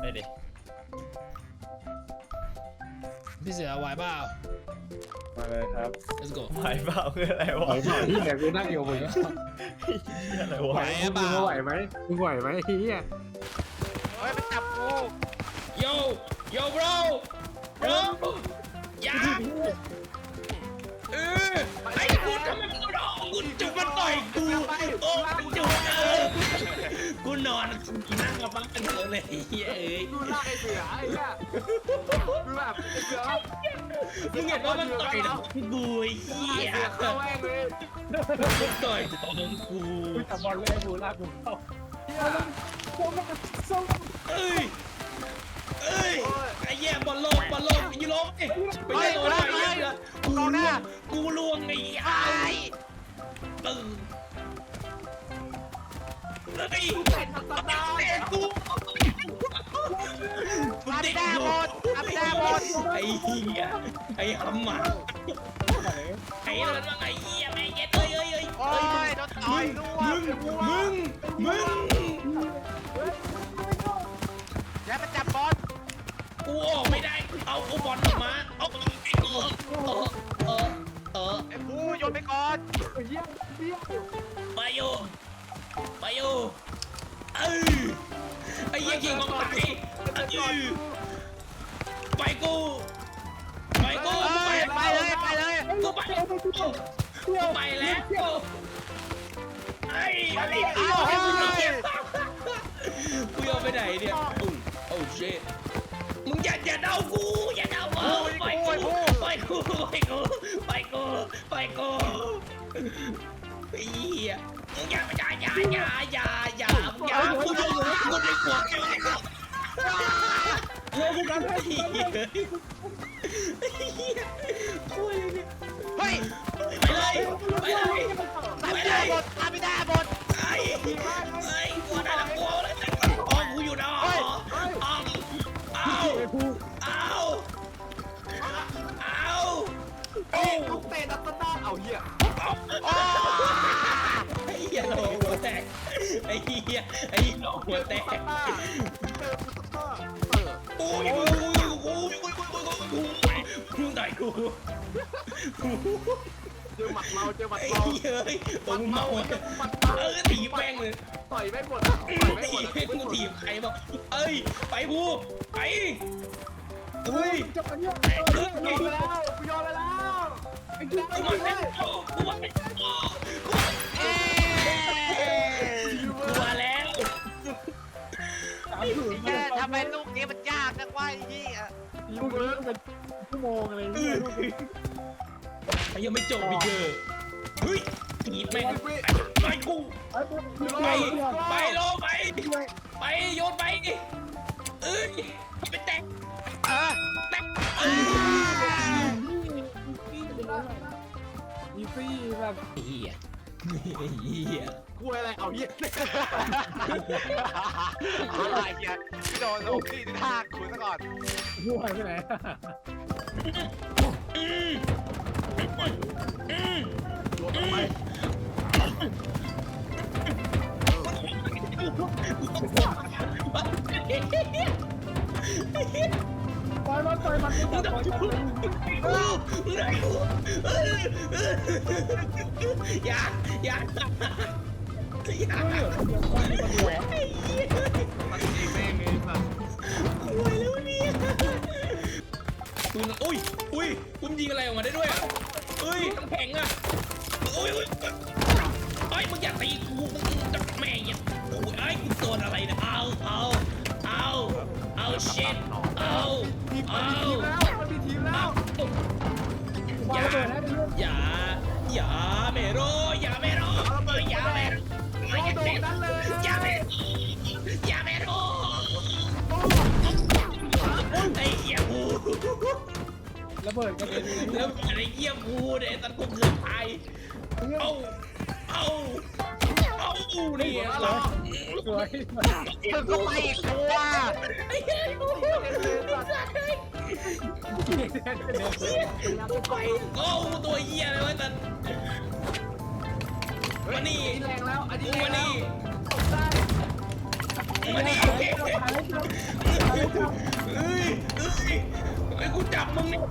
ไปดิพี่เสือไหวเปล่า มาเลยครับ let's go ไหวเปล่าคืออะไรวะไหวเปล่าที่แหนกูนั่งอยู่มึงเหี้ยอะไรวะไหวเปล่ามึงไหวไหมมึงไหวไหมเฮียเฮ้ยมันจับกู yo yo bro bro อย่าเออไอ้กูทำไมมึงร้องกูจุกมันต่อยกูโอ้มันจุกเออกู นอนกูนั่งกับบ้านเถอะเลยเฮ้ยเอ้ยกูลากไอ้เสือไอ้เหี้ยกูแบบไอ้เสือมึงเห็นว่ามันต่อยนะกูไอ้เหี้ยเสือเข้าแม่งเลยมันต่อยท้องกูกูจับบอลเลยกูลากกูเข้าเอ้ยเอ้ยไอ้แย่บอลโลกบอลโลกยูโรไปไปเล่นโลกไอ้เหี้ยกูล่วงกูล่วงไอ้ไอ้ตึ้ง อาเตะบิดาหมดอาบิดาหมดไอ้เหี้ยไอ้หำหมาไอ้เรื่องว่าไอ้เหี้ยแม่งเย็ดเอ้ยเอ้ยเอ้ยโอ้ยโดนต่อยด้วมึยง มึง มึง แล้วมันจับบอลกูออกไม่ได้ เอากูบอลออกมา เอากูเออเออเออไอ้กูโยนไปก่อนเฮียเฮียไปอยู่ ไปอยู่เออไอ้เหี้ยเก่งมากไปเออไปกูไปกูเอ้ไปยไปเลยไปเลยกูไปกูไปแล้วไอ้อะไรเอาให้มึงเก็บกูยอมไปไหนเนี่ยโอ้โอ้เชตมึงอย่าอย่าเดากูอย่าเดากูไปกูไปกูไปกูไปกูไปกูไอ้ เหี้ยมึงอย่าอย่าอย่าอย่าอย่าอย่าอย่ากูโดนกูได้กดกูได้กดไอ้เหี้ยไอ้เหี้ยคุยเนี่ยเฮ้ยไปเลยไปเลยไปเลยหมดอาบิดาหมดไอ้ไอ้กลัวได้ละกลัว ลูกเตะตัดหน้าเอาเฮียโอ้ไอ้เหี้ยเราหัวแตก ไอ้เหี้ยไอ้เราหัวแตกตัดหน้าเตะตัดหน้าเออโอ้ยโอ้ยโอ้ยโอ้ยโอ้ยโอ้ยโอ้ยโอ้ยกูต่อยกูเจอหมัดเราเจอหมัดไอ้เราเหี้ยเอ้ยโอ้ยเมาเออถีบแม่งเลยต่อยไม่หมดต่อยไม่หมถีดบแม่งกูถีบใครบอกเอ้ย ไปกู ไปเฮ้ยจับมันเนี่ยกูยอมไปแล้วกูยอมไปแล้วไอ้เจ้า กล้วแล้วสามศูนย์แค่ทำไมลูกนี้มันยากนักวะไอ้เหี้ยลูกเลิกเป็นชั่วโมงอะไรเนี่ยลูกนี้ยังไม่จบอีกเจอเฮ้ยถีบแม่งไปกูไปไปไปโลไปไปโยนไปเอ้ยไปแตะ อีซี่แบบเฮียเฮียกลัวอะไรเอาเหี้ยอะไรเงี้ยพี่โดนลูกที่ท่าคุณซะก่อนกลัวไปไหนอืมอืม โดนทำไมต่อยมันต่อยมันมึงต่อยมันมึงต้องกูอย่าอย่าอย่ามันเองแม่งไงสัสรวยแล้วเนี่ยปืนอุ้ยอุ้ยคุณยิงอะไรออกมาได้ด้วยอะเอ้ยน้ำแข็งอะอุ้ยอุ้ยไอ้มึงอย่าตีกูมึงจะแม่ย่าโอ้ยไอ้กูโดนอะไรเนี่ยเอาเอาเอาเอาเช็ดเอา ทีมเอามันมีทีมแล้วมันมีทีมแล้วอย่าอย่าอย่าเมโรอย่าเมโรอย่าเมโรโดนโดนนั้นเลยอย่าเมโรอย่าเมโรไอ้เหี้ยกูระเบิดกระเด็นเลยแล้วไอ้เหี้ยกูเนี่ยตอนกูเกือบตายเอ้าเอ้า กูนี่เหรอสวยมึงก็ไปอีกตัว ไอ้เหี้ยกูกูไปโอ้กูตัวเหี้ยเลยวะแต่มานี่อันนี้แรงแล้ว อันนี้แรงมาแล้นี้วมานี่เฮ้ยเฮ้ยไอ้กูจับมึงเนี่ย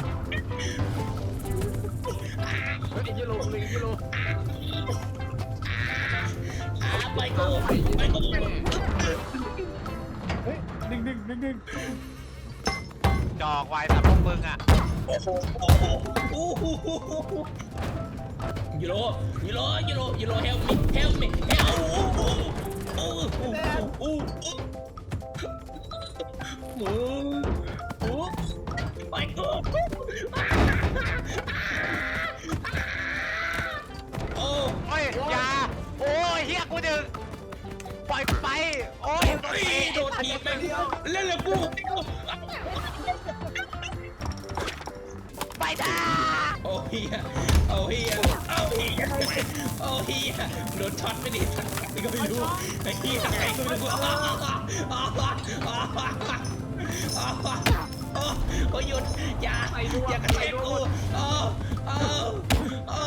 เฮ้ยยูโรเลยยูโร ไปกูไปกูเฮ้ยดึงดึงดึงดึงจอกไวายสับพวกมึงอะโอ้โหโอ้โหโอ้โหยูโรยูโรยูโรยูโรเฮลมิเฮลมิเฮลโอ้โอ้โอ้โอ้โอ้โอ้ไปกู โอ้ยโดนทีบแม่งเล่นเลยกูไปจ้าโอ้เฮียโอ้เฮียโอ้เฮียโอ้เฮียโดนช็อตไม่ดีสักก็ไม่รู้ไอ้เฮียไอ้ก็ไม่รู้อ้าวอ้าวอ้าวอ้าวอ้าวโอ้ยหยุดอย่าอย่ากระแทกกูอ้าวอ้าวอ้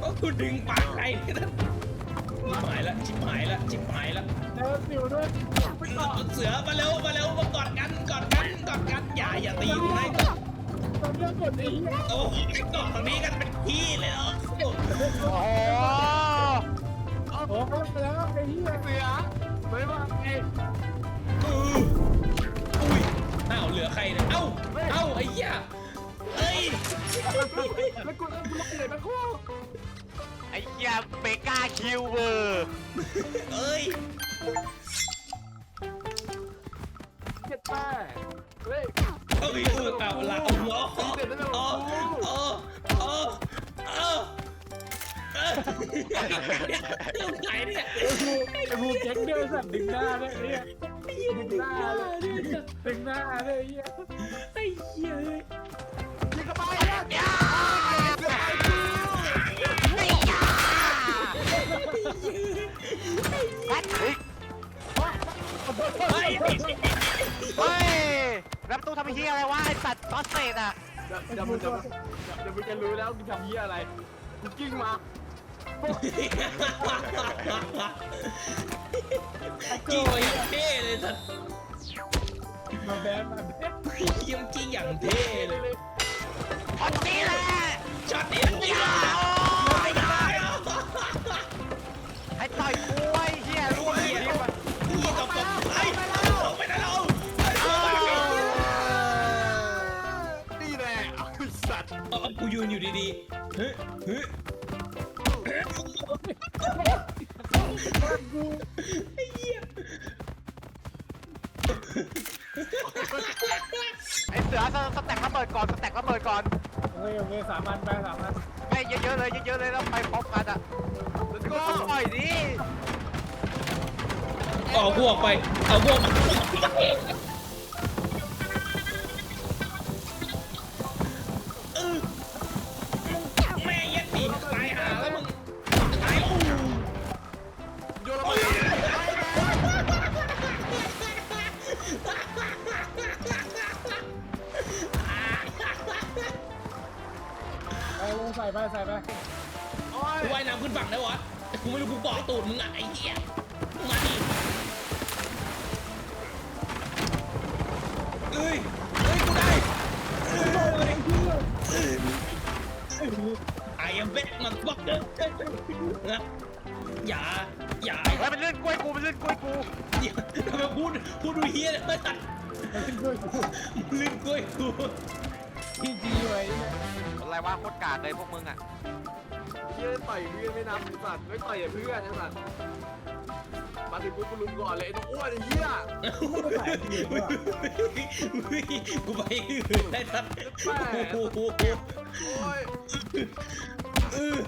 โอ้กูดึงปากใครนี่ยนะชิบหายละชิบหาย ละชิบหายละเดินอยู่ด้วยไปต่อเสือมาเร็วมาเร็วมากอดกันกอดกันกอดกันอย่าอย่าตีกูนะตอนเรื่องกดไอ้เหี้ยโอ้ยกอดตรงนี้กันเป็นพี่เลยเหรอโอ้โหโอ้โหไปแล้วไอ้เหี้ยเสือไม่ว่าไงอืออุ้ยอ้าวเหลือใครเนี่ยเอ้าเอ้าไอ้เหี้ยเอ้ยแล้วกูแล้วกูลงเลยมันคู่ไอ้เฮียเบก้าคิวเวอร์เอ้ยเจ็ดแม่เฮ้ยเอ้ยเออเอาละเอาหัวเอาเอาเอาเอาเอาเอาไหนเนี่ยไอ้บูไอ้บูเจ๊งเดินสั่นดึงหน้าด้วยเหี้ยดึงหน้าเลยดึงหน้าเลยไอ้เหี้ยไอ้เหี้ย ตูทำเฮียอะไรวะไอ้สัตว์ซอสเศษอะเดี๋ยวเดี๋ยวมึงจะเดี๋ยวมึงจะรู้แล้วกูทำเหี้ยอะไรกูกิ้งมาจี้ไปเท่เลยสัตว์มาแบนมาแบนเยี่ยมจี้อย่างเท่เลยพอตนี้แหละช็อตนี้ไม่ได้ เฮ้ยเฮ้ยไอ้เหี้ยไอเสือสแต็กระเบิดก่อนสแต็กระเบิดก่อนโอเคโอเคสามพันไปสามพันไปเยอะๆเลยเยอะๆเลยแล้วไปพร้อมกันอะ let's go ปล่อยดิเอาพวกไป เอาพวก ใส่ไปใส่ไปโอ้ยกูว่ายน้ำขึ้นฝั่งได้วะแต่กูไม่รู้กูเกาะตูดมึงอะไอ้เหี้ยมาดิเอ้ยเอ้ยกูได้ไอ้ยังเบ็ดมันบักเด้อนะอย่าอย่าเฮ้ยมันลื่นกล้วยกูมันลื่นกล้วยกูอย่าทำไมพูดพูดดูเฮียเลยไม่ตัดขึ้นด้วยกูลื่นกล้วยกูพี่จีไว้เนี่ย อะไรวะโคตรกากเลยพวกมึงอะเฮียต่อยเพื่อนไม่นับไอ้สัตว์ไม่ต่อยไอ้เพื่อนไอ้สัตว์มาถึงปุ๊บกูลุมก่อนเลยไอ้น้องอ้วนไอ้เหี้ยกูไปอื่นได้ตัดโอ้โหโอ้ยเออ